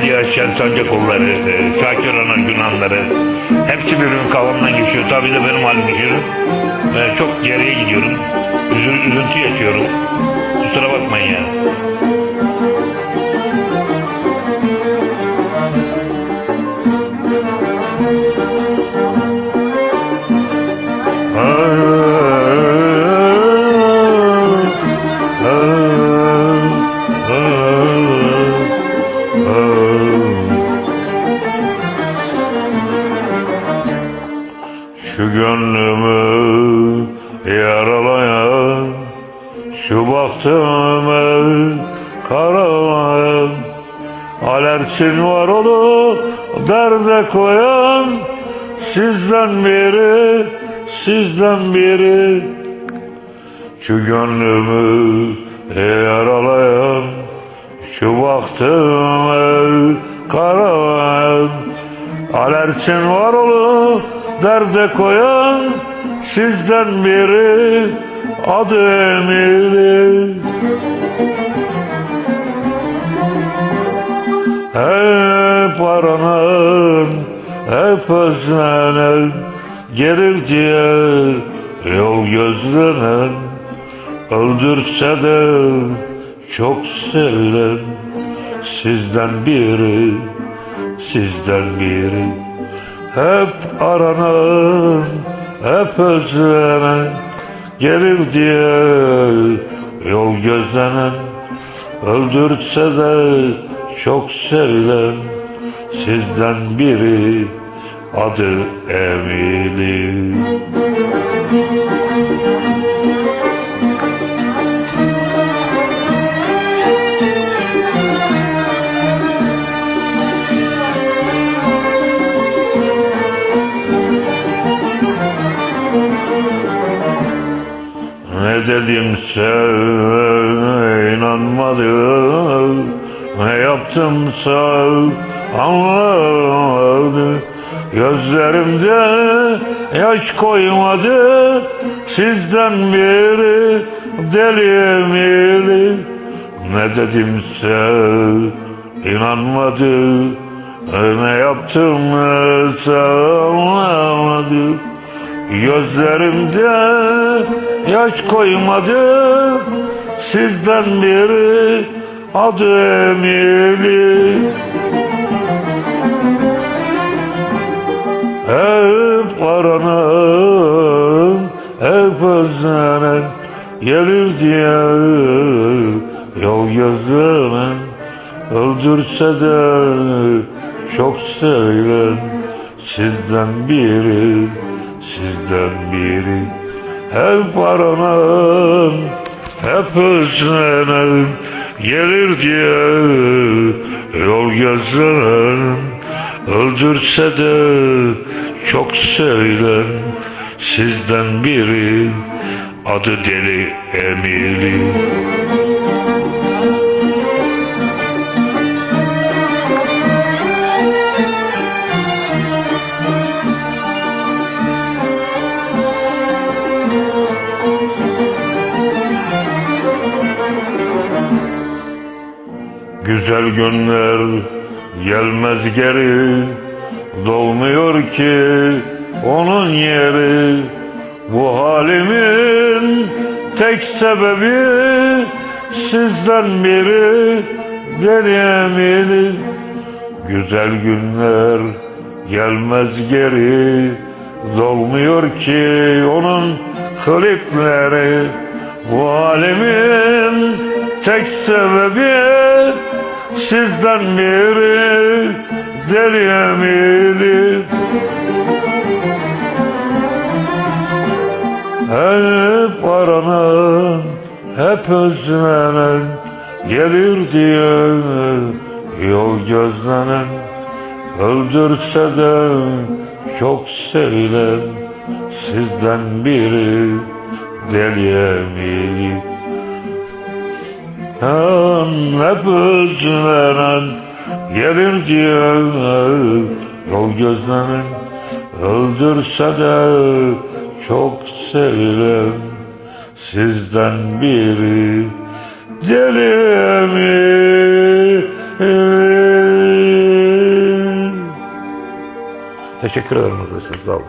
Belediye Şen Sancakolları, e, Şakir Ana Yunanları hepsi birbirimin kafamdan geçiyor. Tabii de benim halim geçiyor. E, çok geriye gidiyorum. Üzü, üzüntü yaşıyorum. Kusura bakmayın ya. Yaralayan Şu bahtımı karalayan Alersin var olu derde koyan Sizden biri, sizden biri. Şu gönlümü yaralayan Şu bahtımı karalayan Alersin var olu derde koyan Sizden biri adı Emili Hep aranan, hep özlenen Gelir diye yol gözlenen Öldürse de çok sevilen Sizden biri, sizden biri. Hep aranan, hep özlenen Gelir diye yol gözlenen Öldürse de çok sevilen Sizden biri adı Emili Ne dedimse inanmadı Ne yaptımsa anladı Gözlerimde yaş koymadı. Sizden biri deli emili Ne dedimse inanmadı Ne yaptımsa anlamadı Gözlerimde yaş koymadı Sizden biri adı Emili. Hep aranan, hep özlenen Gelir diye yol gözlenen Öldürse de çok sevilen Sizden biri, sizden biri Hep aranan, hep özlenen Gelir diye yol gözlenen Öldürse de çok sevilen Sizden biri Adı Deli Emili Güzel günler gelmez geri. Dolmuyor ki onun yeri. Bu halimin tek sebebi Sizden biri deli Güzel günler gelmez geri. Dolmuyor ki onun klipleri. Bu halimin tek sebebi Sizden biri deli emili Hep aranan, hep özlenen Gelir diye yol gözlenen Öldürse de çok sevilen Sizden biri deli emili hem hep özveren gelir diye Yol gözlemin öldürse de çok sevilen Sizden biri deli mi? Teşekkür ederim arkadaşlar. Sağ olun.